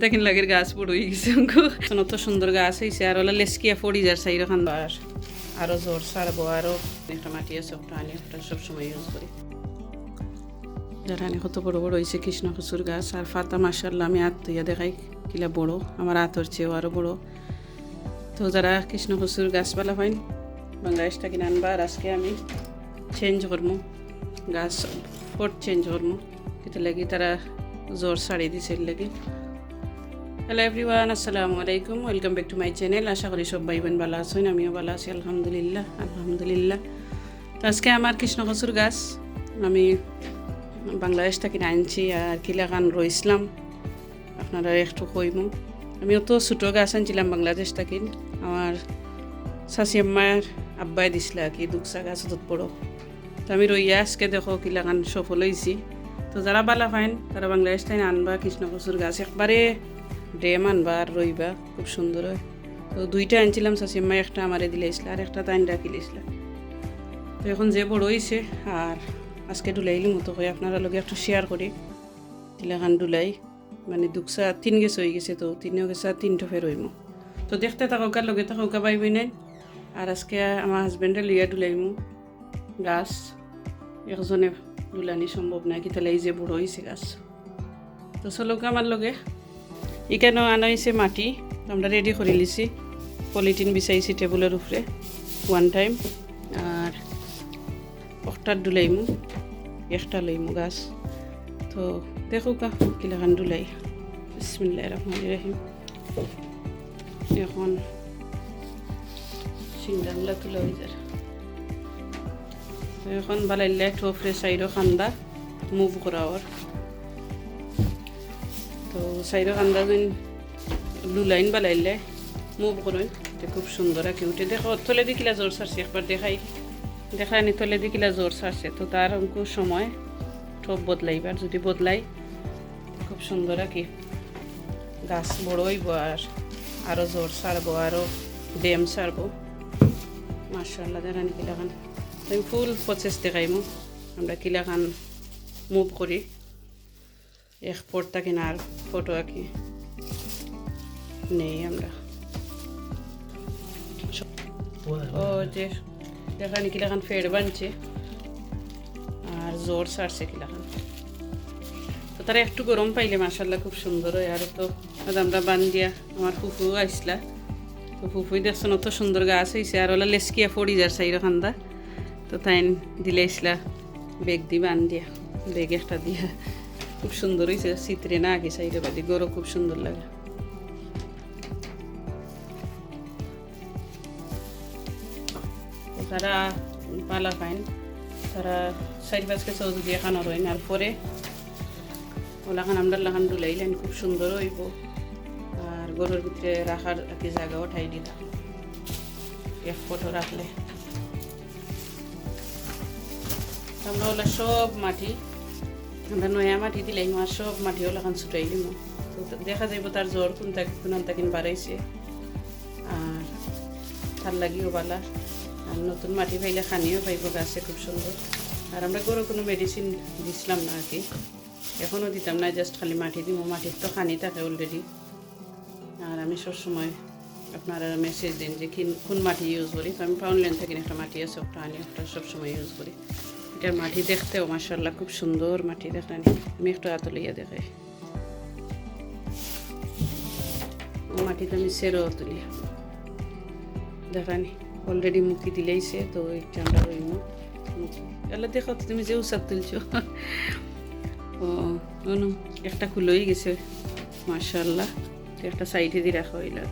তাকিন লাগের গাছ হয়ে গেছে অত সুন্দর গাছ হয়েছে আর ওলা লেসকিয়া ফড়ি যার সাইড খান আর আরও জোর সারবো, আরও একটা মাটি আছে, ওটা আনি, ওটা সবসময় ইউজ করি। যারা কত বড় বড় হয়েছে কৃষ্ণ কচুর গাছ, আর ফাতা মাসাল্লাহ আমি হাত তুইয়া দেখাই কিলা বড়, আমার হাতর চেয়েও আরও বড়। তো যারা কৃষ্ণ কচুর গাছপালা পাইন, বাংলাদেশটা কিনে আনবা, আর আজকে আমি চেঞ্জ করব গাছ ফট চেঞ্জ করব এটা লাগি তারা জোর শাড়ি দিছে লাগি। হ্যালো এভরিওয়ান আসসালামু আলাইকুম welcome back to my channel আশা করি সব ভাই বোন ভালো আছেন, আমিও ভালো আছি, আলহামদুলিল্লাহ আলহামদুলিল্লাহ। তো আজকে আমার কৃষ্ণকচুর গাছ। আমি বাংলাদেশ থেকে আনছি আর কিলাখান রইসলাম আপনারা একটু কইমু। আমি অত ছোটো গাছ আনছিলাম বাংলাদেশ থেকে। আমার শাশি আম্মার আব্বাই দিছিল আর কি, দুকসা গাছ অত বড়। তো আমি রইয়া আজকে দেখো কিলাখান সফল হয়েছি তো যারা বালা ফাইন তারা বাংলাদেশ থেকে আনবা কৃষ্ণকচুর গাছ। একবারে ডেম আনবা আর রইবা, খুব সুন্দর হয়। তো দুইটা আনছিলাম শাশি আম্মাই, একটা আমারে দিলে দিলেছিল আর একটা তাইন রাখিলেছিল তো এখন যে বড় হয়েছে আর আজকে ডুলাইলি মতো করে আপনারা লগে একটু শেয়ার করি। তিলাখান ডুলাই মানে দুকসা তিন গেছ হয়ে গেছে তো তিনও গেছে তিনটা ফের হইমো। তো দেখতে থাকা লগে থাকা পাইবি নাই আর আজকে আমার হাজবেন্ডে লইয়া ডুলাইমু। গাছ, একজনে ডুলানি সম্ভব না, কি তাহলে এই যে বড় হয়েছে গাছ। তো চলক আমার লগে। এখানেও আনা হয়েছে মাটি, আমরা রেডি করে লিছি পলিথিন বিছাইছি টেবুলের উপরে ওয়ান টাইম আর একটা ডুলাইমু একটা লইমু গাছ। তো দেখো কা, কিলাখান ডুলাই বিসমিল্লাহ রহমান রহিম। এখন সিংডাগুলা তুলে হয়ে যায় এখন বালাইলে ফ্রেশ সাইডও খান্দা মুভ করা ওর তো সাইডও খান্দা যেন লুলাইন বালাইলে মুভ করুন। খুব সুন্দর আঁকি উঠে। দেখো তলে দিকিলা জোর সারছি, একবার দেখাই। দেখা নি তলে দিকিলা জোর সারছে। তো তার অঙ্ক সময় ঠোপ বদলাইবার যদি বদলাই, খুব সুন্দর আঁকি গাছ বড় হইব আর আরও জোর সারবো আরও ড্যাম সারবো। মার্শাল্লাহ দেখানি কিলাখান আমি ফুল প্রসেস দেখাইমু। আমরা কিলাখান মুভ করি। এক পড়তা কিনার ফটো আঁকি। নেই আমরা। ও, যে দেখানি কিলাখান ফের বানছে। আর জোর সারছে কিলাখান। তো তারা একটু গরম পাইলে মাসাল্লাহ খুব সুন্দর হয়। আর তো আমরা বান দিয়া আমার ফুফু আসলা তো ফুফুই দেখছেন অত সুন্দর গাছ হয়েছে আর ওলা লেসকিয়া ফড়ি যার সাইড খান্দা। তো তাই দিলে আসলা বেগ দি বান দিয়া বেগ একটা দিয়া। খুব সুন্দর হয়েছে চিত্রে না আগে সাইডে বাদি, গরু খুব সুন্দর লাগে। তারা পালা পাইন, তারা চারি পাঁচকে চৌধু দিয়ে খানো রইন, আর পরে ওলাখান আমরা লাখান ডুলাইলেন খুব সুন্দর হইব। আর গরুর ভিতরে রাখার কি জায়গা উঠাই দিলাম এক ফটো রাখলে। আমরা ওলা সব মাটি নয়া মাটি দিলাই আর সব মাটি ওলাখান ছুটাই দিম তো দেখা যাইব তার জ্বর কোনটা কোন তাকিন বাড়াইছে আর তার লাগিও বালা আর নতুন মাটি পাইলে খানিও পাইব গাছে খুব সুন্দর আর আমরা গরু কোনো মেডিসিন দিছিলাম না আর কি এখনও দিতাম না জাস্ট খালি মাটি দিব মাটির তো খানি থাকে অলরেডি আর আমি সবসময় আপনারা মেসেজ দিন যে কোন মাটি ইউজ করি তো আমি পাউন্ডল্যান্ড থেকে একটা মাটি আছে ওটা আনি ওটা সবসময় ইউজ করি এটার মাটি দেখতেও মার্শাল্লাহ খুব সুন্দর মাটি, দেখানি। আমি একটু এত লইয়া দেখাই। ও মাটিতে আমি সেরো তুলি দেখানি অলরেডি মুখি দিলেইছে, তো এটা আমরা রইম এলা দেখো তুমি যে উসাদ তুলছো। ও একটা খুলোই গেছে মার্শাল্লাহ একটা সাইডে দিয়ে রাখা আর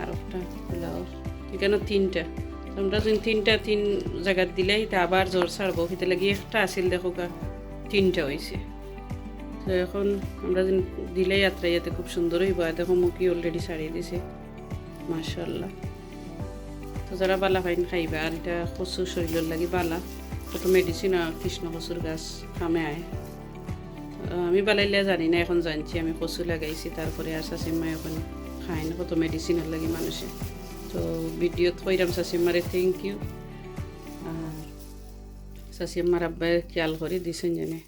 আর একটা খোলাও এখানে তিনটা। আমরা যদি তিনটা তিন জায়গাত দিলেই, তা আবার জোর ছাড়বো সেটা লাগি একটা আছিল দেখো গা তিনটা হয়েছে তো এখন আমরা যদি দিলেই যাত্রা ইয়াতে খুব সুন্দর হইব। দেখো মুখি অলরেডি ছাড়িয়ে দিছে। মার্শাল্লাহ তো যারা বালা ফাইন খাইবা, আর এটা কচু শরীরের লাগি বালা। কত মেডিসিন কৃষ্ণ কচুর গাছ কামে আয়। আমি বালাইলে জানি না, এখন জানছি, আমি কচু লাগাইছি, তারপরে আর শাসিমা এখন খাই না, কত মেডিসিনের লাগে মানুষে। তো ভিডিওত কইরাম শাসিমারে থ্যাংক ইউ আর শাসিমার আব্বাই খেয়াল করে দিছেন জানে।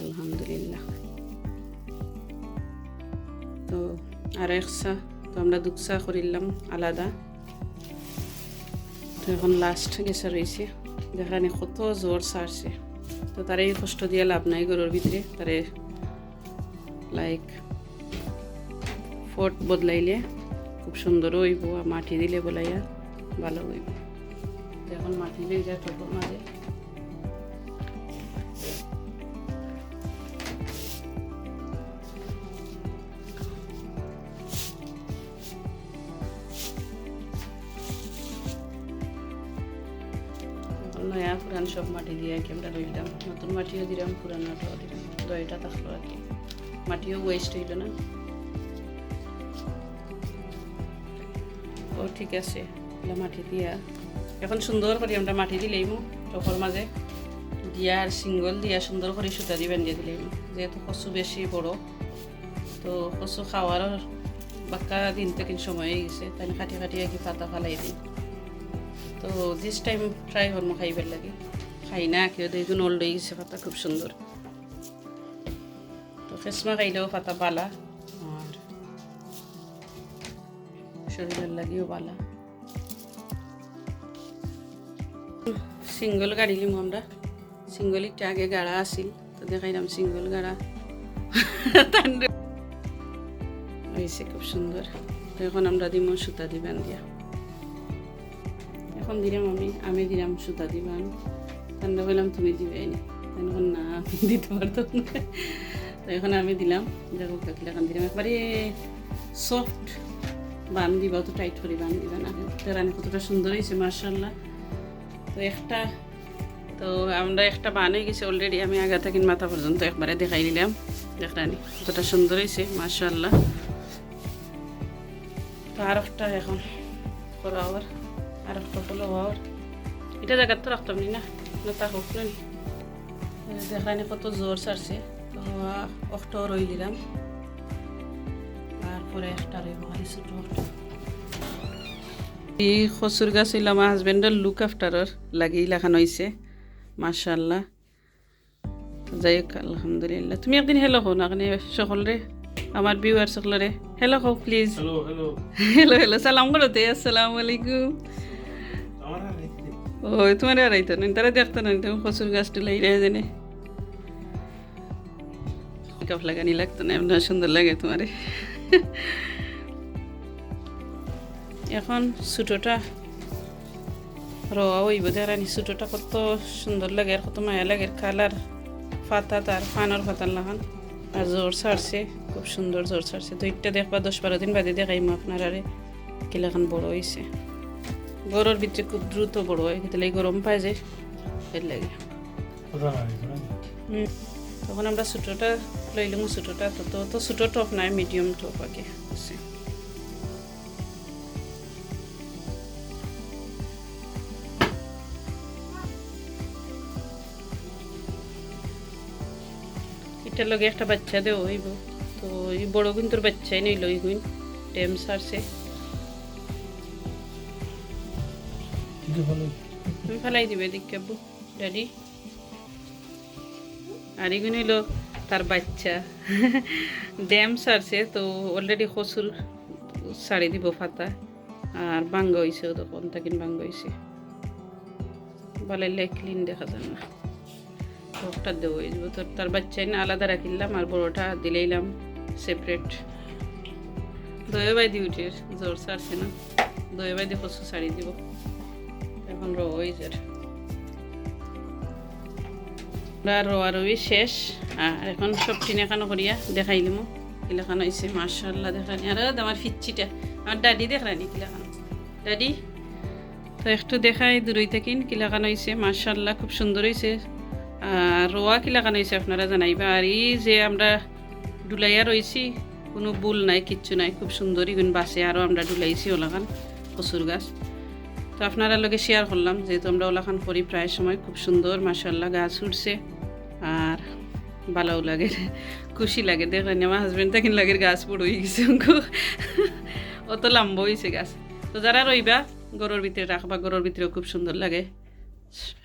আলহামদুলিল্লাহ। তো আর একসা তো আমরা দুকসা করিলাম, আলাদা। তো এখন লাস্ট গেছে রয়েছে যেখানে কত জোর সারছে। তো তারে কষ্ট দিয়ে লাভ নাই গরুর ভিতরে। তারে লাইক ফোর্ট বদলাইলে। খুব সুন্দর হইব, আর মাটি দিলে বলাইয়া ভালো হইব। এখন মাটি দিয়ে যায় টপর মাঝে। নয়া পুরান সব মাটি দিয়ে আর কি আমরা রইলাম। নতুন মাটিও দিলাম পুরানোটাও দিলাম। দইটা থাকল আর কি। মাটিও ওয়েস্ট হইল না। ও ঠিক আছে, এগুলো মাটি দিয়া। এখন সুন্দর করে আমরা মাটি দিলেই টকর মাঝে দিয়া আর সিঙ্গল দিয়া সুন্দর করে সুতা দিয়ে বেঁধে দিলেই যেহেতু কচু বেশি বড়, তো কচু খাওয়ার বাক্কা দিন থেকে সময় গেছে, তাই কাটি কাটি কি পাতা ফালাই দিন তো দিস টাইম ট্রাই করব খাইবার লাগে। খাই না, কেউ দেখুন ওল্ড হয়ে গেছে, পাতা খুব সুন্দর। তো ফেসমা খাইলেও পাতা বালা শরীরের লাগেও বালা। সিঙ্গল গাড়ি লিম আমরা। সিঙ্গল একটা আগে গাড়া আসিল তো দেখাইলাম সিঙ্গল গাড়া। হয়েছে খুব সুন্দর। এখন আমরা দিম সুতা দিবেন দিয়া। এখন দিলাম আমি আমি দিলাম সুতা দিবান। ঠান্ডা বললাম তুমি দিবে নি তখন না, আমি দিতে পারতাম না। তো এখন আমি দিলাম। দেখো কাকিলা এখন দিলাম। একবারে সফট বান দিবা তো টাইট করে বান দিবা না। রানি কতটা সুন্দর হয়েছে মার্শাল্লাহ তো একটা, তো আমরা একটা বান হয়ে গেছে অলরেডি আমি আগা থাকি মাথা পর্যন্ত একবারে দেখাই দিলাম দেখরানি কতটা সুন্দর হয়েছে মার্শাল্লাহ তো আর একটা এখন আবার আর একটা আবার। এটা জায়গার তো রাখতাম নি না তা হোক না দেখানি কত জোর সারছে তো অষ্ট রই দিলাম তারপরে একটা রইব ছোটো এই খসুর গাছ হইল আমার হাজবেন্ডের লুক আফটারর লাগি লাখানো হয়েছে মার্শাল্লাহ যাই হোক আলহামদুলিল্লাহ। তুমি একদিন হেলো হো না সকলরে আমার ভিউয়ার সকলরে হেলো হো please hello hello hello hello সালাম করো তে আসসালামু আলাইকুম। ওই তোমার আর আইতো না তারা দেখতো না তুমি খসুর গাছটা লাই রে জানে। কাপ লাগানি লাগতো না এমন সুন্দর লাগে তোমারে। এখন ছোটোটা রওয়া হইব। দেখানি ছোটোটা কত সুন্দর লাগে আর কত মায়া লাগে। কালার পাতা তার ফানোর পাতার লাগান। আর জোর ছাড়ছে খুব সুন্দর জোর ছাড়ছে। তো একটা দেখবা দশ বারো দিন বাদে দেখাইম আপনার আরে কিলাখান বড় হয়েছে গরুর ভিতরে খুব দ্রুত বড় হয় তাহলে গরম পায় যায় এর লাগে। তখন আমরা ছোটোটা লইলাম ছোটোটা তো তো তো ছোটো টপ নাই মিডিয়াম টপ আগে আছে এটার লগে একটা বাচ্চা দেও হইব তো এই বড় কিন্তু বাচ্চাই নেই লই হইন টেম সারছে ফেলাই দিবে দিকে আব্বু ড্যাডি আর এগুলো তার বাচ্চা। ড্যাম সারছে, তো অলরেডি কচুর শাড়ি দিব ফাতা আর বাঙ্গ হয়েছে তখন তাকিন বাঙ্গ হয়েছে বলাইলে ক্লিন দেখা যায় না। ওটা দেবো এই তো তার বাচ্চাই না আলাদা রাখিলাম আর বড়োটা দিলেইলাম সেপারেট দয়ে বাই ডিউটির জোর সারছে না। দয়ে বাই দিয়ে কচু শাড়ি দিব। এখন রয়েছে রোয়া রবি শেষ। আর এখন সব টিনাখানো করিয়া দেখাইলাম কিলাখান হয়েছে মার্শাল্লাহ দেখানি। আর আমার ফিচ্ছিটা। আমার দাদি দেখানি কিলাখান। দাদি তো একটু দেখাই দূরই থাকিন। কিলাখান হয়েছে মার্শাল্লাহ খুব সুন্দর হয়েছে আর রোয়া কিলাখান হয়েছে আপনারা জানাইবা। আর এই যে আমরা ডুলাইয়া রয়েছি কোনো বুল নাই, কিচ্ছু নাই। খুব সুন্দর ইগুন বাসে আরও আমরা ডুলাইছি ওলাখান কচুর গাছ। তো আপনারা লগে শেয়ার করলাম, যেহেতু আমরা ওলাখান করি, প্রায় সময় খুব সুন্দর মাসাল্লাহ গাছ উঠছে। আর ভালোও লাগে, খুশি লাগে। দেখেন আমার হাজবেন্ড তখন লাগে গাছ বড় হয়ে গেছে। অত লম্বা হয়েছে গাছ। তো যারা রইবা, গরুর ভিতরে রাখবা, গরুর ভিতরেও খুব সুন্দর লাগে।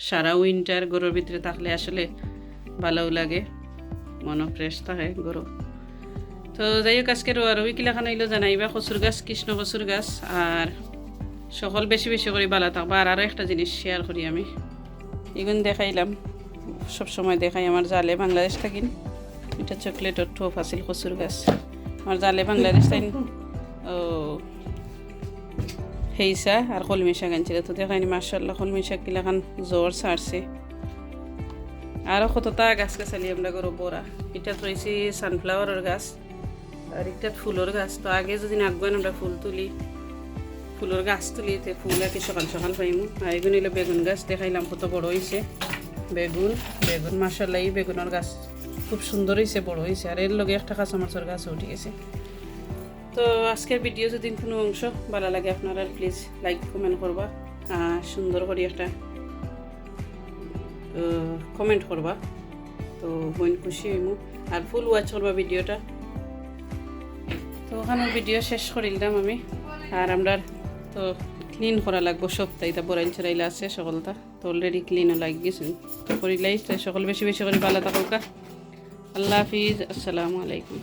সারা উইন্টার গরুর ভিতরে থাকলে আসলে ভালোও লাগে, মনও ফ্রেশ থাকে গরু। তো যাই হোক, আজকে রোয়া রবি কিলাখান হইল, জানাইবা কচুর গাছ, কৃষ্ণ কচুর গাছ, আর সকল বেশি বেশি করে ভালো থাকবা। আর আরও একটা জিনিস শেয়ার করি আমি। এগুন দেখাইলাম। সব সময় দেখাই আমার জালে বাংলাদেশ থাকিন এটা চকলেটের ঠোপ আছিল কচুর গাছ। আমার জালে বাংলাদেশ তাই ও, হেইসা আর কলমি শাক আনছিল তো দেখাইনি মার্শাল্লাহ কলমি শাক কিলাখান জ্বর ছাড়ছে। আরও কতটা গাছ গাছালি আমরা করো বড়া। এটা রয়েছে সানফ্লাওয়ারের গাছ আর এটা ফুলের গাছ। তো আগে যদি আগুয়ান আমরা ফুল তুলি, ফুলের গাছ তুলি, তে ফুল আর কি সকাল সকাল পাইমু। আর এগুলো বেগুন গাছ, দেখাইলাম কত বড় হয়েছে বেগুন বেগুন মাসাল্লাহ এই বেগুনের গাছ খুব সুন্দর হয়েছে বড় হয়েছে আর এর লগে একটা কাঁচা মাছের গাছ উঠে গেছে। তো আজকের ভিডিও যদি কোনো অংশ ভালো লাগে আপনারা প্লিজ লাইক কমেন্ট করবা সুন্দর করে একটা কমেন্ট করবা তো বোন খুশি হইমু আর ফুল ওয়াচ করবা ভিডিওটা তো ওখানে ভিডিও শেষ করিলাম আমি আর আমরা তো ক্লিন করা লাগবো, সপ্তাহে তা বরাইল চড়াইলে আছে, সকলটা। অলরেডি ক্লিনও লাগি গেছেন? করিলাই সকল বেশি বেশি করে ভালো থাকুক আল্লাহ হাফিজ, আসসালামু আলাইকুম।